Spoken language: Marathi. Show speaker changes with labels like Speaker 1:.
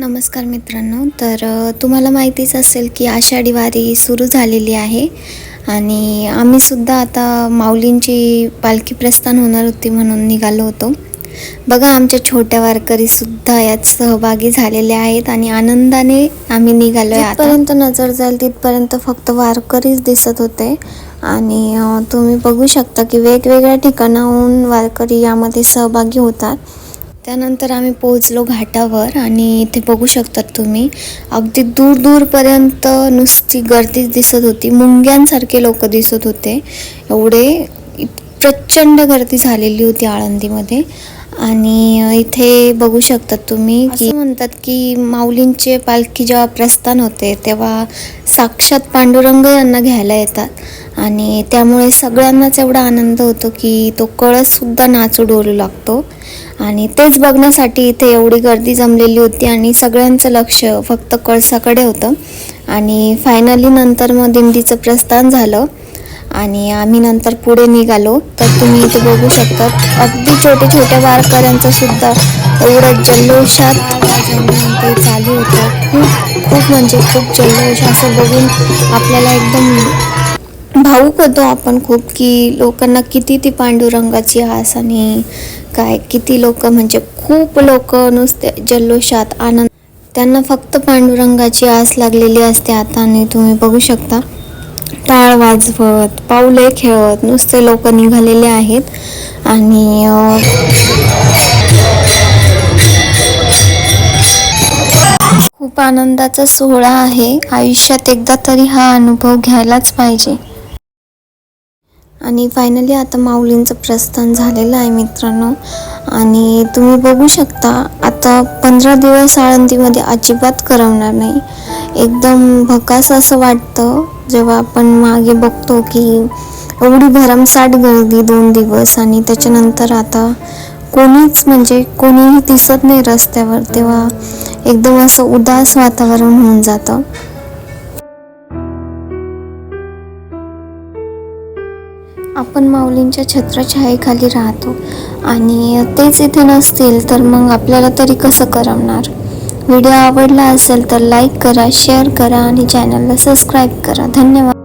Speaker 1: नमस्कार मित्रांनो. तर तुम्हाला माहितीच असेल की आषाढी वारी सुरू झालेली आहे आणि आम्हीसुद्धा आता माऊलींची पालखी प्रस्थान होणार होती म्हणून निघालो होतो. बघा आमच्या छोट्या वारकरीसुद्धा यात सहभागी झालेले आहेत आणि आनंदाने आम्ही निघालो आहे आतापर्यंत नजर जाईल तिथपर्यंत फक्त वारकरीच दिसत होते. आणि तुम्ही बघू शकता की वेगवेगळ्या ठिकाणाहून वारकरी यामध्ये सहभागी होतात. त्यानंतर आम्ही पोहोचलो घाटावर आणि इथे बघू शकतात तुम्ही. अगदी दूर दूरपर्यंत नुसती गर्दीच दिसत होती. मुंग्यांसारखे लोक दिसत होते. एवढे प्रचंड गर्दी झालेली होती आळंदीमध्ये. आणि इथे बघू शकतात तुम्ही की म्हणतात की माऊलींचे पालखी जेव्हा प्रस्थान होते तेव्हा साक्षात पांडुरंग यांना घ्यायला येतात. आणि त्यामुळे सगळ्यांनाच एवढा आनंद होतो की तो कळससुद्धा नाचू डोलू लागतो. आणि तेच बघण्यासाठी इथे एवढी गर्दी जमलेली होती आणि सगळ्यांचं लक्ष फक्त कळसाकडे होतं. आणि फायनली नंतर मग दिंडीचं प्रस्थान झालं. आणि आम्ही नंतर पुढे निघालो. तर तुम्ही इथे बघू शकता अगदी छोटे छोट्या वारकऱ्यांचा सुद्धा एवढं जल्लोषात ते चालू होतं. खूप खूप म्हणजे खूप जल्लोष असं बघून आपल्याला एकदम भाऊक होतो आपण खूप की लोकांना किती ती पांडुरंगाची आस आणि काय किती लोक म्हणजे खूप लोक नुसते जल्लोषात आनंद. त्यांना फक्त पांडुरंगाची आस लागलेली असते आता आणि तुम्ही बघू शकता. टाळ वाजवत पाऊले खेळत नुसते लोक निघालेले आहेत. आणि खूप आनंदाचा सोहळा आहे. आयुष्यात एकदा तरी हा अनुभव घ्यायलाच पाहिजे. आणि फायनली आता माऊलींचं प्रस्थान झालेलं आहे मित्रांनो. आणि तुम्ही बघू शकता आता पंधरा दिवस आळंदीमध्ये अजिबात करवणार नाही. एकदम भकास असं वाटतं. जेव्हा आपण मागे बघतो की एवढी भरमसाठ गर्दी दोन दिवस आणि त्याच्यानंतर आता कोणीच म्हणजे कोणीही दिसत नाही रस्त्यावर तेव्हा एकदम असं उदास वातावरण होऊन जातं. आपण माऊलींच्या छत्रछायेखाली राहतो आणि तेच इथे नसतील तर मग आपल्याला तरी कसं करमणार? व्हिडिओ आवडला असेल तर लाईक करा शेअर करा आणि चॅनलला सबस्क्राईब करा. धन्यवाद.